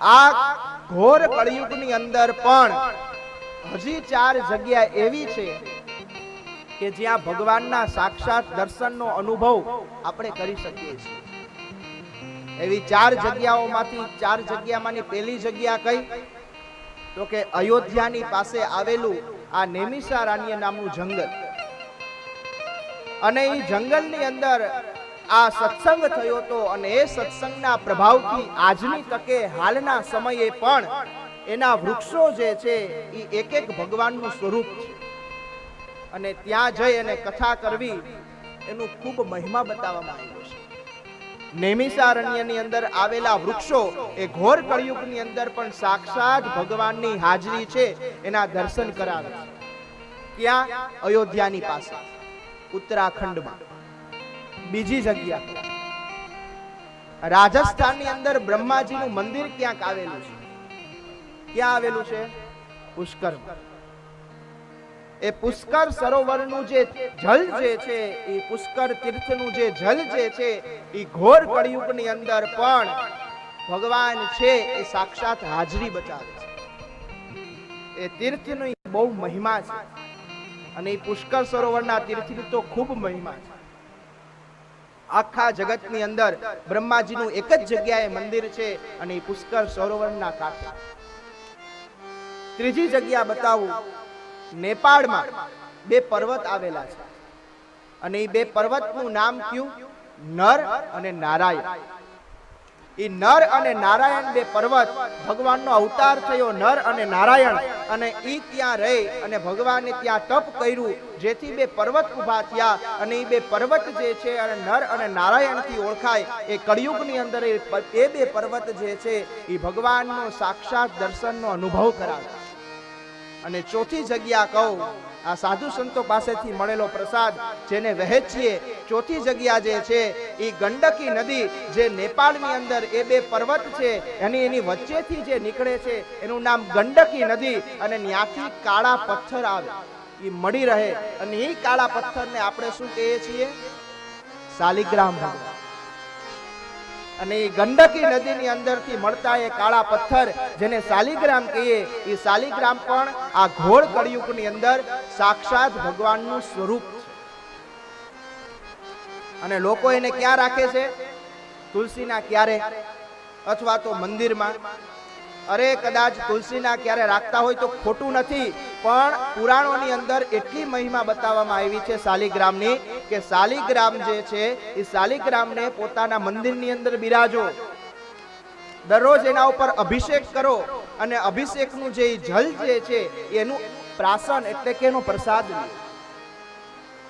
આ ઘોર કળિયુગની અંદર પણ હજી ચાર જગ્યા એવી છે કે જ્યાં ભગવાનના સાક્ષાત દર્શનનો અનુભવ આપણે કરી શકીએ છીએ. એવી ચાર જગ્યાઓમાંથી ચાર જગ્યામાંની પહેલી જગ્યા કઈ? તો કે અયોધ્યાની પાસે આવેલું આ નેમિષારણ્ય નામનું જંગલ. અને એ જંગલની અંદર આ સત્સંગ થયો હતો અને એ સત્સંગના પ્રભાવથી આજની તકે હાલના સમયે પણ એના વૃક્ષો જે છે એ એક એક ભગવાનનું સ્વરૂપ છે. અને ત્યાં જઈ અને કથા કરવી એનું ખૂબ મહિમા બતાવવામાં આવ્યો છે. નેમિસારણ્યની અંદર આવેલા વૃક્ષો એ ઘોર કળિયુગની અંદર પણ સાક્ષાત ભગવાનની હાજરી છે, એના દર્શન કરાવે છે. ક્યાં? અયોધ્યાની પાસે, ઉત્તરાખંડમાં. બીજી જગ્યા રાજસ્થાનની અંદર બ્રહ્માજીનું મંદિર ક્યાંક આવેલું છે? ક્યાં આવેલું છે? પુષ્કર એ પુષ્કર સરોવરનું જે જલ જે છે, એ પુષ્કર તીર્થનું જે જલ જે છે, એ ઘોર કળિયુગની અંદર પણ ભગવાન છે, એ સાક્ષાત હાજરી બતાવે છે. એ તીર્થની બહુ મહિમા છે. અને એ પુષ્કર સરોવરના તીર્થની તો ખૂબ મહિમા છે. આખા જગતની અંદર બ્રહ્માજીનું એક જ જગ્યાએ મંદિર છે અને એ પુષ્કર સરોવરના કાંઠે. ત્રીજી જગ્યા બતાવું, નેપાળમાં બે પર્વત આવેલા છે. અને એ બે પર્વતનું નામ કયું? નર અને નારાયણ. એ નર અને નારાયણ બે પર્વત ભગવાનનો અવતાર થયો નર અને નારાયણ. અને એ ત્યાં રહી અને ભગવાને ત્યાં તપ કર્યું, જેથી બે પર્વત ઊભા થયા. અને એ બે પર્વત જે છે અને નર અને નારાયણથી ઓળખાય, એ કળિયુગની અંદર એ બે પર્વત જે છે એ ભગવાનનો સાક્ષાત દર્શનનો અનુભવ કરાવે. અને ચોથી જગ્યા કહું આ સાધુ સંતો પાસેથી મળેલો પ્રસાદ જેને વહેંચીએ ચોથી જગ્યા જે છે, એ ગંડકી નદી જે નેપાળની અંદર એ બે પર્વત છે, એની એની વચ્ચેથી જે નીકળે છે, એનું નામ ગંડકી નદી અને ત્યાંથી કાળા પથ્થર આવે. એ મળી રહે અને એ કાળા પથ્થરને આપણે શું કહીએ છીએ? શાલિગ્રામ ભગવાન અને એ ગંડકી નદીની અંદરથી મળતા એ કાળા પથ્થર, જેને શાલિગ્રામ કહીએ, એ શાલિગ્રામ પણ આ ઘોળ કળિયુગની અંદર સાક્ષાત ભગવાનનું સ્વરૂપ છે. અને લોકો એને ક્યાં રાખે છે? તુલસીના ક્યારે? અથવા તો મંદિરમાં? અરે કદાચ તુલસીના ક્યારે રાખતા હોય તો ખોટું નથી, પણ પુરાણોની અંદર એટલી મહિમા બતાવવામાં આવી છે શાલિગ્રામની કે શાલિગ્રામ જે છે, એ શાલિગ્રામને પોતાના મંદિરની અંદર બિરાજો. દરરોજ એના ઉપર અભિષેક કરો અને અભિષેકનું જે જલ જે છે, એનું પ્રાસન એટલે કે એનો પ્રસાદ લો.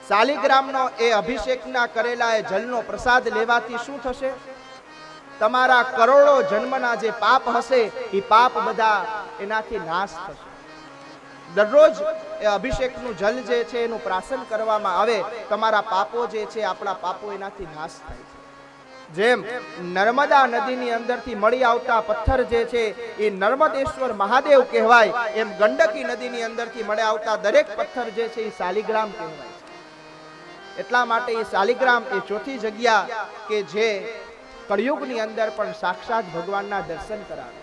શાલિગ્રામનો એ અભિષેકના કરેલા એ જલનો પ્રસાદ લેવાથી શું થશે? તમારા કરોડો જન્મના જે પાપ હશે, એ પાપ બધા એનાથી નાશ થશે. દરરોજ એ અભિષેકનું જલ જે છે, એનું પ્રાસન કરવામાં આવે, તમારા પાપો જે છે, આપણા પાપો એનાથી નાશ થાય છે. જેમ નર્મદા નદીની અંદરથી મળી આવતા પથ્થર જે છે, એ નર્મદેશ્વર મહાદેવ કહેવાય, એમ ગંડકી નદીની અંદરથી મળી આવતા દરેક પથ્થર જે છે, એ શાલિગ્રામ કહેવાય એટલા માટે એ શાલિગ્રામ એ ચોથી જગ્યા કે જે કળિયુગની અંદર પણ સાક્ષાત ભગવાનના દર્શન કરાવે.